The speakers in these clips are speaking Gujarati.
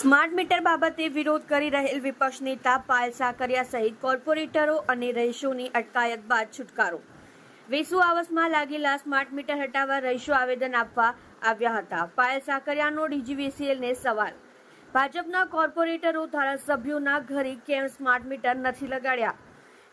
સ્માર્ટ મીટર બાબતે વિરોધ કરી રહેલ વિપક્ષ નેતા પાયલ સાકરિયા સહિત કોર્પોરેટરો અને રહીશોની અટકાયત બાદ છુટકારો. વેસુ આવાસમાં લાગેલા સ્માર્ટ મીટર હટાવવા રહીશો આવેદન આપવા આવ્યા હતા. પાયલ સાકરિયાનો ડીજીવીસીએલને સવાલ. ભાજપના કોર્પોરેટરો ધારાસભ્યોના ઘરે કેમ સ્માર્ટ મીટર નથી લગાડ્યા?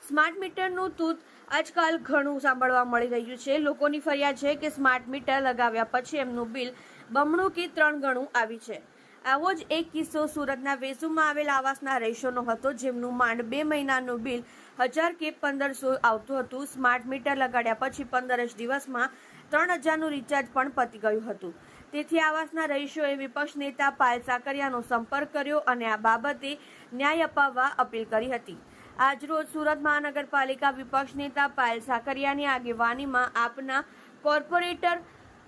સ્માર્ટ મીટરનું તૂત આજકાલ ઘણું સાંભળવા મળી રહ્યું છે. લોકોની ફરિયાદ છે કે સ્માર્ટ મીટર લગાવ્યા પછી એમનું બિલ બમણું કે ત્રણ ગણું આવી છે. આવો જ એક કિસ્સો સુરતના વેસુમાં આવેલ આવાસના રહીશોનો હતો, જેમનું માંડ બે મહિનાનું બિલ હજાર કે પંદરસો આવતું હતું. સ્માર્ટ મીટર લગાડ્યા પછી પંદર જ દિવસમાં ત્રણ હજારનું રિચાર્જ પણ પતી ગયું હતું. તેથી આવાસના રહીશોએ વિપક્ષ નેતા પાલ સાકરિયાનો સંપર્ક કર્યો અને આ બાબતે ન્યાય અપાવવા અપીલ કરી હતી. આજરોજ સુરત મહાનગરપાલિકા વિપક્ષ નેતા પાયલ સાકરિયાની આગેવાનીમાં આપના કોર્પોરેટર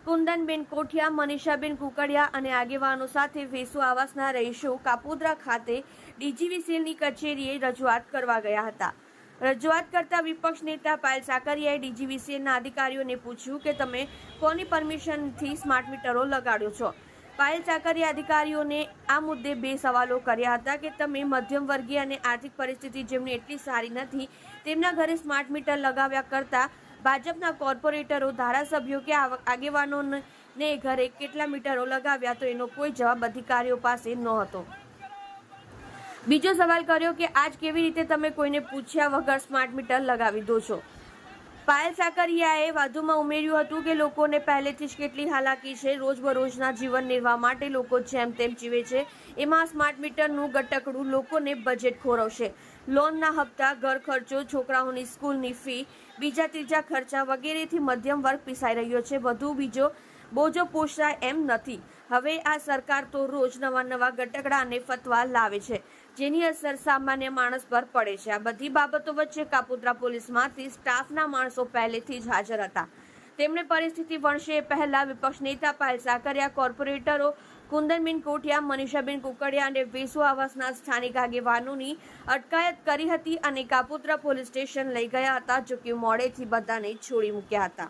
કુંદનબેન કોઠિયા, મનીષાબેન કુકડિયા અને આગેવાનો સાથે વેસુ આવાસના રહીશો કાપોદરા ખાતે ડીજીવીસીએલની કચેરીએ રજૂઆત કરવા ગયા હતા. રજૂઆત કરતા વિપક્ષ નેતા પાયલ સાકરિયાએ ડીજીવીસીએલના અધિકારીઓને પૂછ્યું કે તમે કોની પરમિશનથી સ્માર્ટ મીટરો લગાડ્યો છો? પાયલ સાકરિયા અધિકારીઓને આ મુદ્દે બે સવાલો કર્યા હતા કે તમે મધ્યમ વર્ગીય અને આર્થિક પરિસ્થિતિ જેમની એટલી સારી નથી, તેમના ઘરે સ્માર્ટ મીટર લગાવ્યા કરતા ભાજપના કોર્પોરેટરો, ધારાસભ્યો કે આગેવાનોને ઘરે કેટલા મીટરો લગાવ્યા તો એનો કોઈ જવાબ અધિકારીઓ પાસે નહોતો બીજો સવાલ કર્યો કે, આજ કેવી રીતે તમે કોઈને પૂછ્યા વગર સ્માર્ટ મીટર લગાવી દો છો? પાયલ સાકરિયાએ વધુમાં ઉમેર્યું હતું કે લોકોને પહેલેથી જ કેટલી હાલાકી છે. રોજબરોજના જીવન નિર્વાહ માટે લોકો જેમ તેમ જીવે છે. એમાં સ્માર્ટ મીટરનું ગટકડું લોકોને બજેટ ખોરવશે. લોનના હપ્તા, ઘર ખર્ચો, છોકરાઓની સ્કૂલની ફી બીજા ત્રીજા ખર્ચા વગેરેથી મધ્યમ વર્ગ પીસાઈ રહ્યો છે. વધુ બીજો બોજો પોષાય એમ નથી. હવે આ સરકાર તો રોજ નવા નવા ગટકડા અને ફતવા લાવે છે. જેની અસર સામાન્ય માણસ પર પડે છે. આ બધી બાબતો વચ્ચે કાપોદ્રા પોલીસમાંથી સ્ટાફના માણસો પહેલેથી જ હાજર હતા. તેમણે પરિસ્થિતિ વણશે પહેલા વિપક્ષ નેતા પાયલ સાકરિયા, કોર્પોરેટરો કુંદનબેન કોઠિયા, મનીષાબેન કુકડિયા અને વેસુ આવાસના સ્થાનિક આગેવાનોની અટકાયત કરી હતી અને કાપોદ્રા પોલીસ સ્ટેશન લઈ ગયા હતા, જો કે મોડેથી બધાને છોડી મૂક્યા હતા.